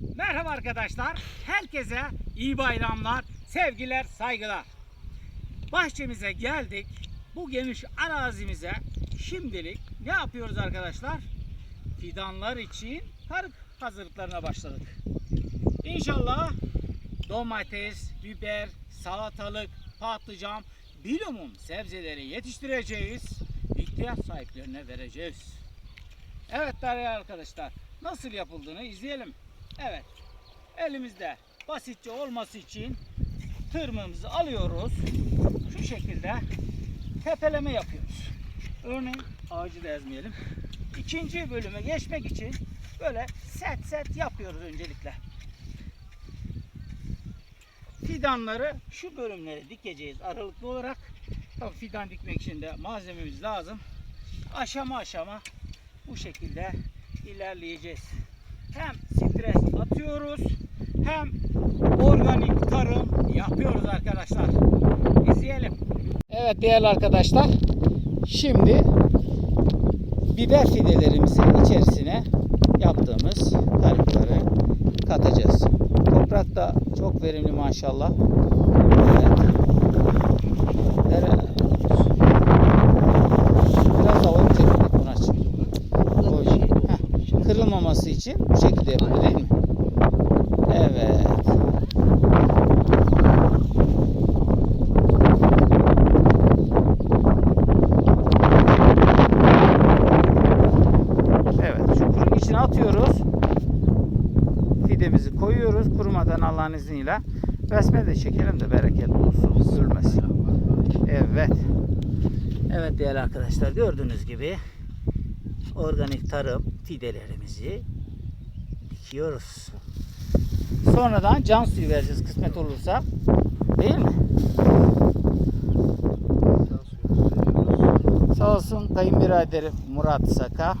Merhaba arkadaşlar. Herkese iyi bayramlar, sevgiler, saygılar. Bahçemize geldik. Bu geniş arazimize şimdilik ne yapıyoruz arkadaşlar? Fidanlar için tarık hazırlıklarına başladık. İnşallah domates, biber, salatalık, patlıcan, bilumum sebzeleri yetiştireceğiz. İhtiyaç sahiplerine vereceğiz. Evet değerli arkadaşlar nasıl yapıldığını izleyelim. Evet elimizde basitçe olması için tırmığımızı alıyoruz. Şu şekilde tepeleme yapıyoruz. Örneğin ağacı da ezmeyelim. İkinci bölüme geçmek için böyle set set yapıyoruz öncelikle. Fidanları şu bölümlere dikeceğiz aralıklı olarak. Tabii fidan dikmek için de malzememiz lazım. Aşama aşama bu şekilde ilerleyeceğiz. Hem stres atıyoruz hem organik tarım yapıyoruz arkadaşlar. İzleyelim. Evet değerli arkadaşlar. Şimdi biber fidelerimizin içerisine yaptığımız tarifleri katacağız. Toprak da çok verimli maşallah. Evet. Dere- Biraz da oyun çekildik buna için. Heh, Kırılmaması için bu şekilde yapılıyor değil mi? Evet. Evet, çukurun içine atıyoruz. Fidemizi koyuyoruz. Kurumadan Allah'ın izniyle. Besmele de çekelim de bereketli olsun. Ölmesin. Evet. Evet değerli arkadaşlar gördüğünüz gibi organik tarım fidelerimizi dikiyoruz. Sonradan can suyu vereceğiz kısmet olursa. Değil mi? Sağ olsun kayınbiraderim Murat Saka,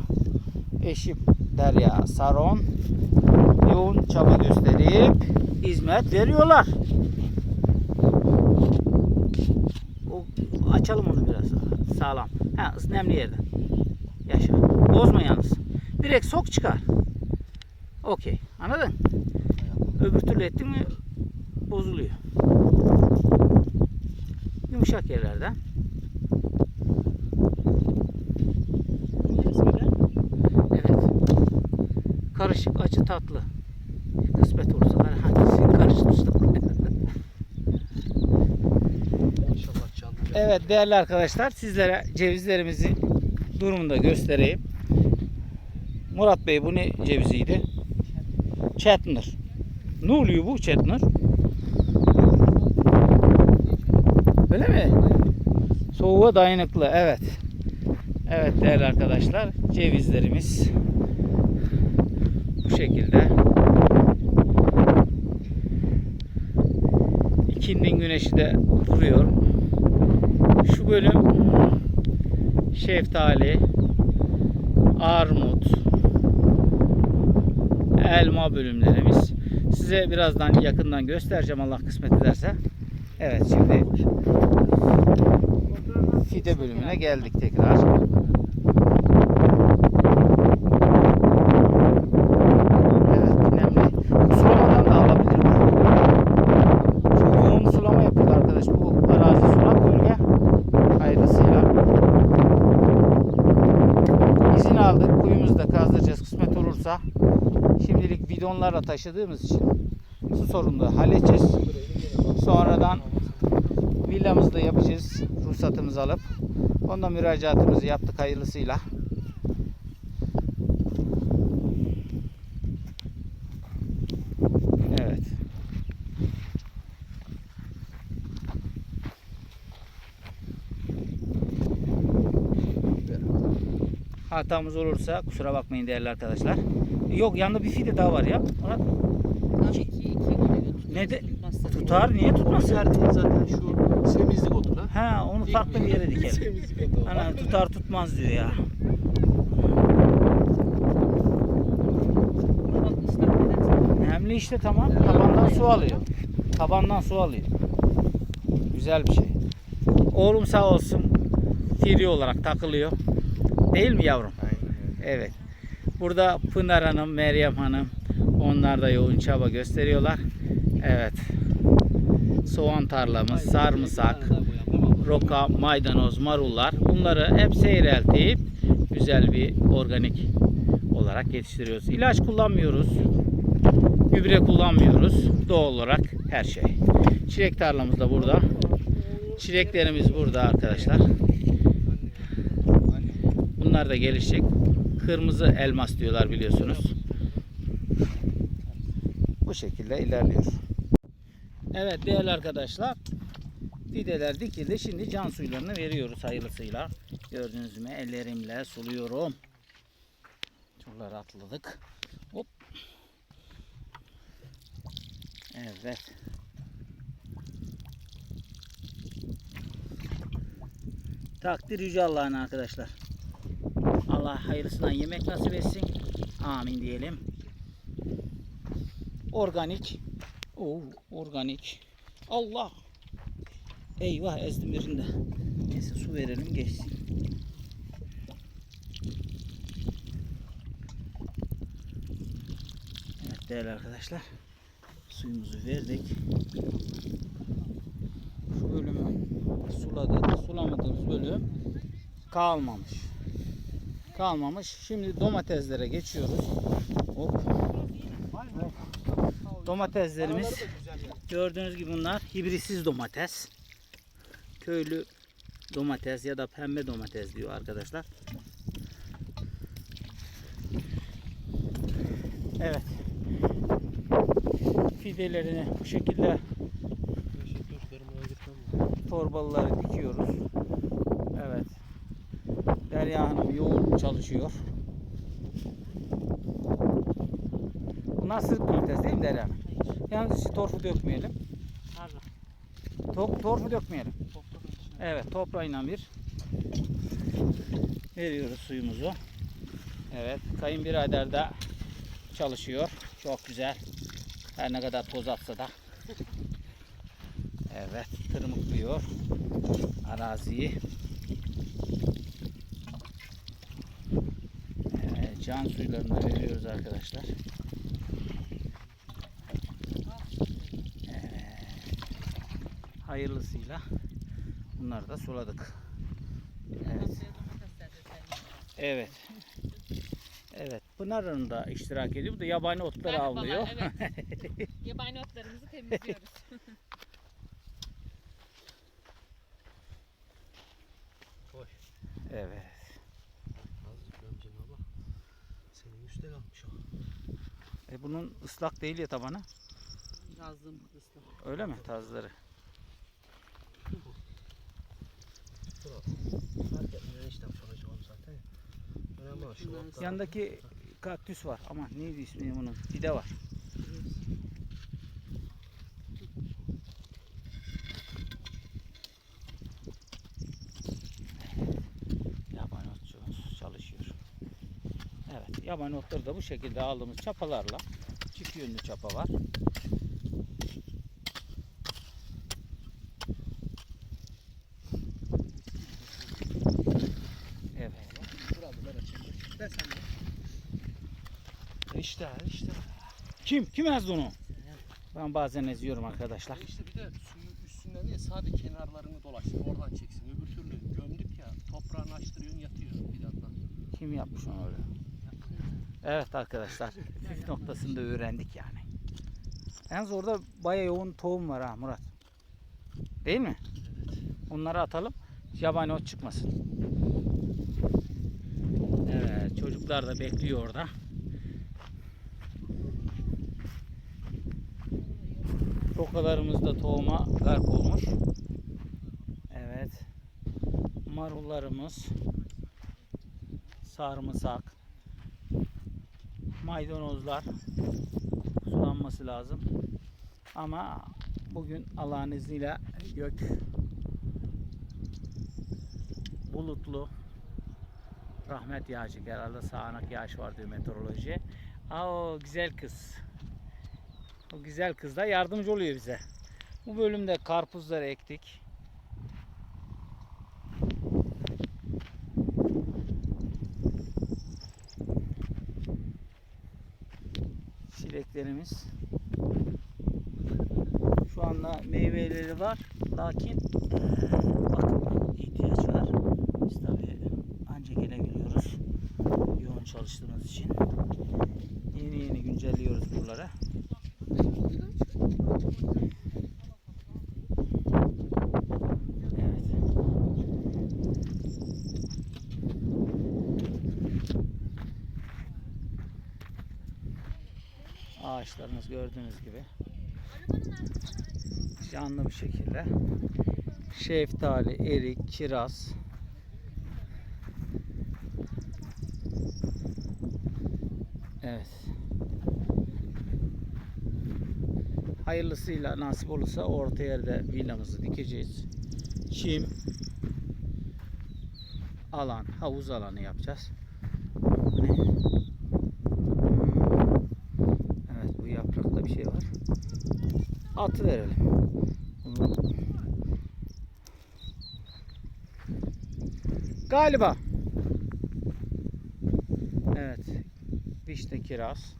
eşim Derya Saron yoğun çaba gösterip hizmet veriyorlar. O, açalım onu biraz sağlam. Ha, nemli yerden. Yaşa. Bozma yalnız. Direkt sok çıkar. Okey. Anladın? Öbür türlü ettin mi bozuluyor. Yumuşak yerlerden. Evet. Karışık acı tatlı. Kısmet olursa hani. İnşallah canlı. Evet değerli arkadaşlar sizlere cevizlerimizin durumunu da göstereyim. Murat Bey bu ne ceviziydi? Chetner. Ne oluyor bu Chetner? Öyle mi? Soğuğa dayanıklı evet. Evet değerli arkadaşlar cevizlerimiz bu şekilde. Güneşi de vuruyor. Şu bölüm şeftali, armut, elma bölümlerimiz. Size birazdan yakından göstereceğim Allah kısmet ederse. Evet şimdi fide bölümüne geldik tekrar. Evet önemli. Sulamadan da alabilir mi? Çok yoğun sulama yapıyor arkadaş. Bu arazi sulak bölge. Hayırlısıyla. İzin aldık. Kuyumuzu da kazdıracağız kısmet olursa. Bidonlarla taşıdığımız için su sorununu halledeceğiz. Sonradan villamızı da yapacağız. Ruhsatımızı alıp. Onda müracaatımızı yaptık hayırlısıyla. Evet. Hatamız olursa kusura bakmayın değerli arkadaşlar. Yok yanında bir fide daha var ya. Ona Abi iki, iki oluyor. Ne de- Tutmazsa tutar niye tutmasın? Her değil zaten şu semizlik otu ha. Ha onu farklı bir yere dikelim. semizlik otu. Ana tutar tutmaz diyor ya. Bak ıslak. Nemli işte tamam. Tabandan su alıyor. Tabandan su alıyor. Güzel bir şey. Oğlum sağ olsun free olarak takılıyor. Değil mi yavrum? Evet. Burada Pınar Hanım, Meryem Hanım, Onlar da yoğun çaba gösteriyorlar. Evet. Soğan tarlamız, sarımsak, roka, maydanoz, marullar bunları hep seyreltip güzel bir organik olarak yetiştiriyoruz. İlaç kullanmıyoruz. Gübre kullanmıyoruz. Doğal olarak her şey. Çilek tarlamız da burada. Çileklerimiz burada arkadaşlar. Bunlar da gelişecek. Kırmızı elmas diyorlar biliyorsunuz. Bu şekilde ilerliyor. Evet değerli arkadaşlar. Fideler dikildi. Şimdi can suylarını veriyoruz hayırlısıyla. Gördüğünüz gibi ellerimle suluyorum. Şuraları atladık. Hop. Evet. Takdir yüce Allah'ın arkadaşlar. Allah hayırlısından yemek nasip etsin. Amin diyelim. Organik. Oo, organik. Allah. Eyvah ezdim birinde. Neyse su verelim geçsin. Evet değerli arkadaşlar. Suyumuzu verdik. Şu bölümü suladık. Sulamadığımız bölüm kalmamış. Kalmamış. Şimdi domateslere geçiyoruz. Hop. Hop. Domateslerimiz gördüğünüz gibi bunlar hibritsiz domates. Köylü domates ya da pembe domates diyor arkadaşlar. Evet. Fidelerini bu şekilde torbalıları dikiyoruz. Derya Hanım yoğun çalışıyor. Bunlar sırık domates değil mi Derya Hanım? Yalnız hiç torfu dökmeyelim. To torfu dökmeyelim. Evet toprağıyla bir veriyoruz suyumuzu. Evet kayınbirader de çalışıyor. Çok güzel. Her ne kadar toz atsa da. Evet tırmıklıyor araziyi. Evet, can suylarını da veriyoruz arkadaşlar. Evet. Hayırlısıyla bunları da suladık. Evet. Evet. Evet. Pınar'ın da iştirak ediyor. Bu da yabani otları Merhabalar, avlıyor. evet. Yabani otlarımızı temizliyoruz. evet. Bunun ıslak değil ya tabanı. Yazdım ıslah. Öyle mi tazları? Yandaki kaktüs var ama neydi ismi bunun? Fide var. Yabani otçumuz çalışıyor. Evet, yabani otları da bu şekilde aldığımız çapalarla çift yönlü çapa var. Evet. İşte işte. Kim? Kim ezdi onu? Ben bazen eziyorum arkadaşlar. İşte bir de suyu üstünden değil sadece kenarlarını dolaştır. Oradan çeksin. Öbür türlü gömdük ya toprağını açtırıyorsun yatıyor bir yandan. Kim yapmış onu öyle? Evet arkadaşlar. Püf noktasını da öğrendik yani. Yalnız orada baya yoğun tohum var ha Murat. Değil mi? Onları atalım. Yabani ot çıkmasın. Evet çocuklar da bekliyor orada. Rokalarımız da tohuma gark olmuş. Evet. Marullarımız sarımsak, maydanozlar sulanması lazım. Ama bugün Allah'ın izniyle gök bulutlu rahmet yağacak herhalde sağanak yağış var diyor meteoroloji. Aa o güzel kız. O güzel kız da yardımcı oluyor bize. Bu bölümde karpuzları ektik. Çilek çileklerimiz. Şu anda meyveleri var. Lakin bakıma ihtiyaç var. Biz tabii anca gelebiliyoruz. Yoğun çalıştığımız için. Yeni yeni güncelliyoruz buraları. Evet. Ağaçlarımız gördüğünüz gibi canlı bir şekilde şeftali, erik, kiraz Evet. Hayırlısıyla nasip olursa orta yerde villamızı dikeceğiz. Çim alan, havuz alanı yapacağız. Ne? Hmm. Evet bu yaprakta bir şey var. Atı verelim. Galiba. Evet. Vişne kiraz.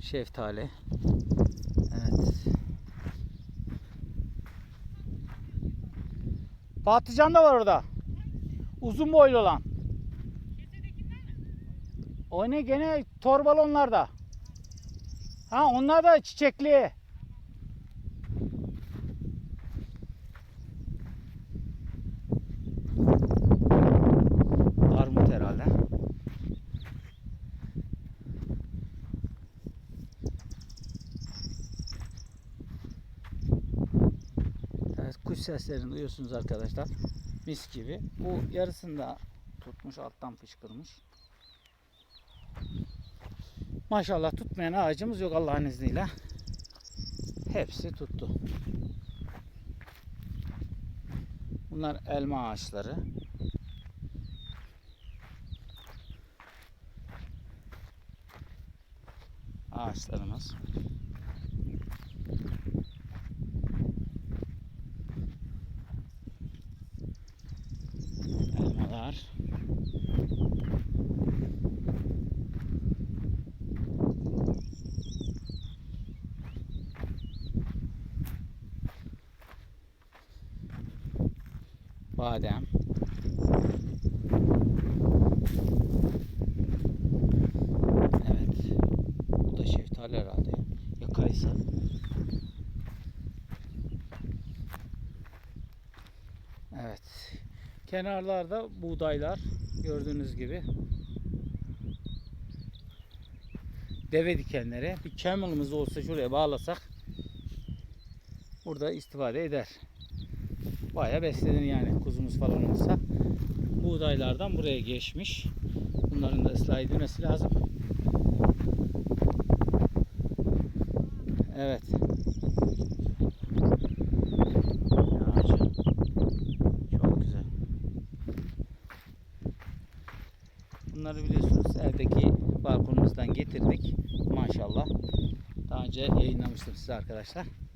Şeftali. Evet. Patlıcan da var orada. Uzun boylu olan. O ne gene torbalı onlar da. Ha onlar da çiçekli. Armut herhalde. Evet kuş seslerini duyuyorsunuz arkadaşlar. Mis gibi. Bu yarısını da tutmuş alttan fışkırmış. Maşallah tutmayan ağacımız yok Allah'ın izniyle. Hepsi tuttu. Bunlar elma ağaçları. Ağaçlarımız. Badem. Evet. Bu da şeftali herhalde. Ya. Evet. Kenarlarda buğdaylar gördüğünüz gibi. Deve dikenleri. Bir camel'ımız olsa şuraya bağlasak burada istifade eder. Baya beslenir yani kuzumuz falan olsa. Buğdaylardan buraya geçmiş. Bunların da ıslah edilmesi lazım. Evet. Çok güzel. Bunları biliyorsunuz evdeki balkonumuzdan getirdik. Maşallah. Daha önce yayınlamıştım size arkadaşlar. Evet.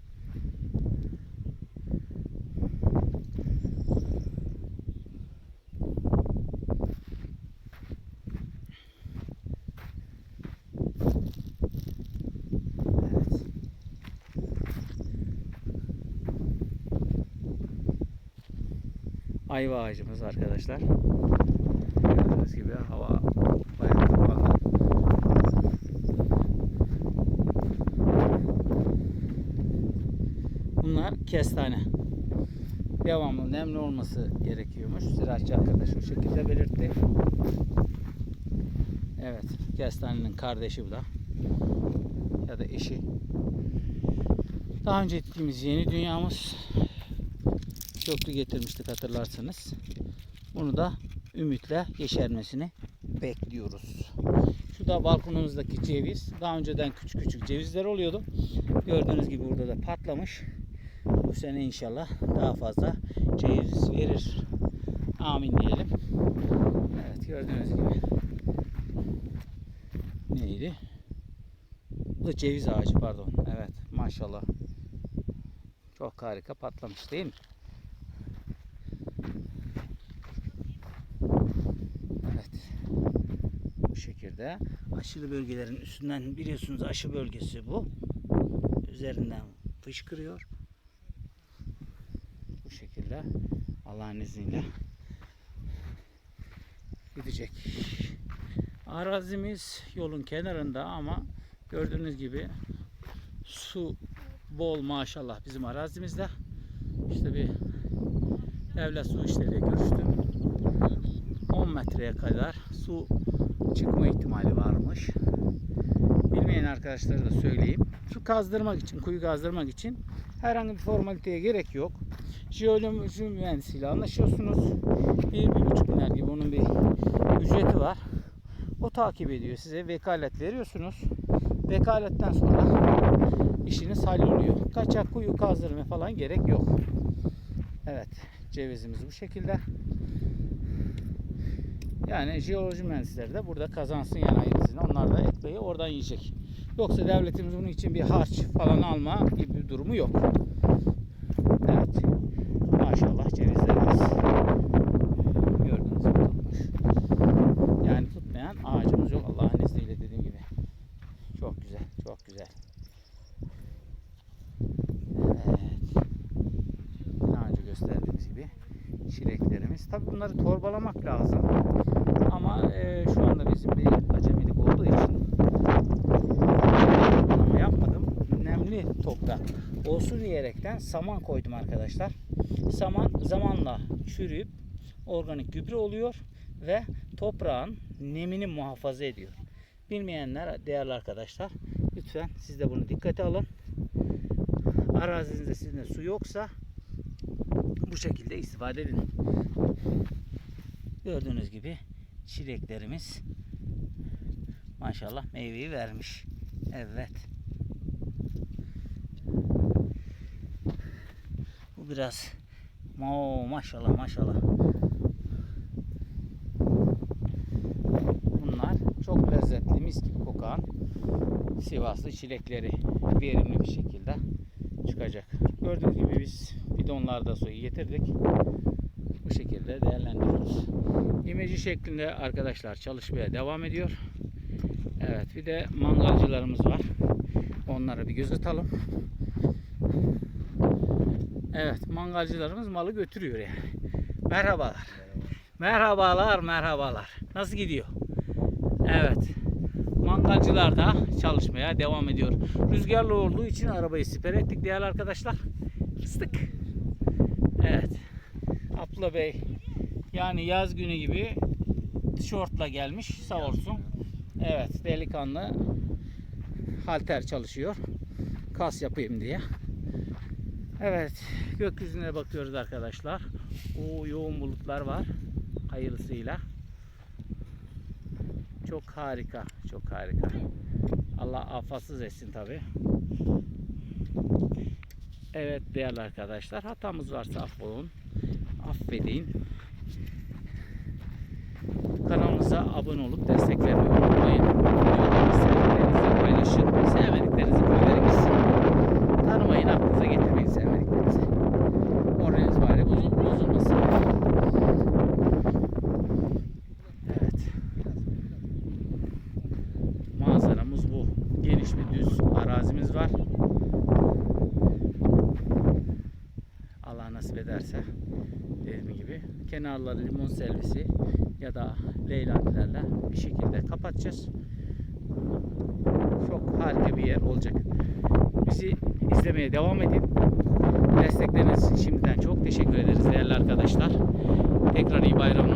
Ayva ağacımız arkadaşlar. Gördüğünüz gibi hava bayağı kapalı. Bunlar kestane. Devamlı nemli olması gerekiyormuş. Ziraatçı arkadaş o şekilde belirtti. Evet, kestanenin kardeşi bu da. Ya da eşi. Daha önce ettiğimiz yeni dünyamız köklü getirmiştik hatırlarsanız. Bunu da ümitle yeşermesini bekliyoruz. Şu da balkonumuzdaki ceviz. Daha önceden küçük küçük cevizler oluyordu. Gördüğünüz gibi burada da patlamış. Bu sene inşallah daha fazla ceviz verir. Amin diyelim. Evet gördüğünüz gibi. Neydi? Bu ceviz ağacı pardon. Evet maşallah. Çok harika patlamış değil mi? Evet. Şekilde. Aşılı bölgelerin üstünden biliyorsunuz aşı bölgesi bu. Üzerinden fışkırıyor. Bu şekilde Allah'ın izniyle gidecek. Arazimiz yolun kenarında ama gördüğünüz gibi su bol maşallah bizim arazimizde. İşte bir devlet su işleriyle görüştüm. 10 metreye kadar su çıkma ihtimali varmış. Bilmeyen arkadaşlara da söyleyeyim. Su kazdırmak için, kuyu kazdırmak için herhangi bir formaliteye gerek yok. Jeoloji mühendisiyle anlaşıyorsunuz. 1-1,5 milyar gibi onun bir ücreti var. O takip ediyor size. Vekalet veriyorsunuz. Vekaletten sonra işiniz halloluyor. Kaçak kuyu kazdırma falan gerek yok. Evet. Cevizimiz bu şekilde. Yani jeoloji mühendisleri de burada kazansın yani hayırlısını. Onlar da ekmeği oradan yiyecek. Yoksa devletimiz bunun için bir harç falan alma gibi bir durumu yok. Evet. Maşallah cevizlerimiz gördüğünüz gibi tutmuş. Yani tutmayan ağacımız yok Allah'ın izniyle dediğim gibi. Çok güzel, çok güzel. Evet. Daha önce gösterdiğimiz gibi çileklerimiz. Tabi bunları torbalamak lazım. Ama e, şu anda bizim bir acemilik olduğu için ama yapmadım. Nemli toprak olsun diyerekten saman koydum arkadaşlar. Saman zamanla çürüyüp organik gübre oluyor ve toprağın nemini muhafaza ediyor. Bilmeyenler değerli arkadaşlar lütfen siz de bunu dikkate alın. Arazinizde sizin su yoksa bu şekilde istifade edin. Gördüğünüz gibi çileklerimiz maşallah meyveyi vermiş. Evet. Bu biraz ma maşallah maşallah. Bunlar çok lezzetli mis gibi kokan Sivaslı çilekleri verimli bir şekilde çıkacak. Gördüğünüz gibi biz bidonlarda suyu getirdik. Bu şekilde değerlendiriyoruz. İmeci şeklinde arkadaşlar çalışmaya devam ediyor. Evet bir de mangalcılarımız var. Onlara bir göz atalım. Evet mangalcılarımız malı götürüyor yani. Merhabalar. Merhabalar merhabalar. Nasıl gidiyor? Evet. Mangalcılar da çalışmaya devam ediyor. Rüzgarlı olduğu için arabayı siper ettik değerli arkadaşlar. Fıstık. Evet. Abla Bey yani yaz günü gibi tişörtle gelmiş sağ olsun. Evet delikanlı halter çalışıyor. Kas yapayım diye. Evet gökyüzüne bakıyoruz arkadaşlar. O yoğun bulutlar var. Hayırlısıyla. Çok harika, çok harika. Allah afatsız etsin tabi. Evet değerli arkadaşlar hatamız varsa affolun. Affedin. Kanalımıza abone olup desteklerimi unutmayın. Videolarımı sevdiklerinizle paylaşın. Sevmediklerinizi gönderiniz. Tanımayın aklınıza getirmeyin sevmediklerinizi. Moraliniz bari bozul bozulmasın. Evet. Manzaramız bu. Geniş bir düz arazimiz var. Allah nasip ederse dediğim gibi kenarları limon selvisi ya da leylanilerle bir şekilde kapatacağız. Çok harika bir yer olacak. Bizi izlemeye devam edin. Destekleriniz için şimdiden çok teşekkür ederiz değerli arkadaşlar. Tekrar iyi bayramlar.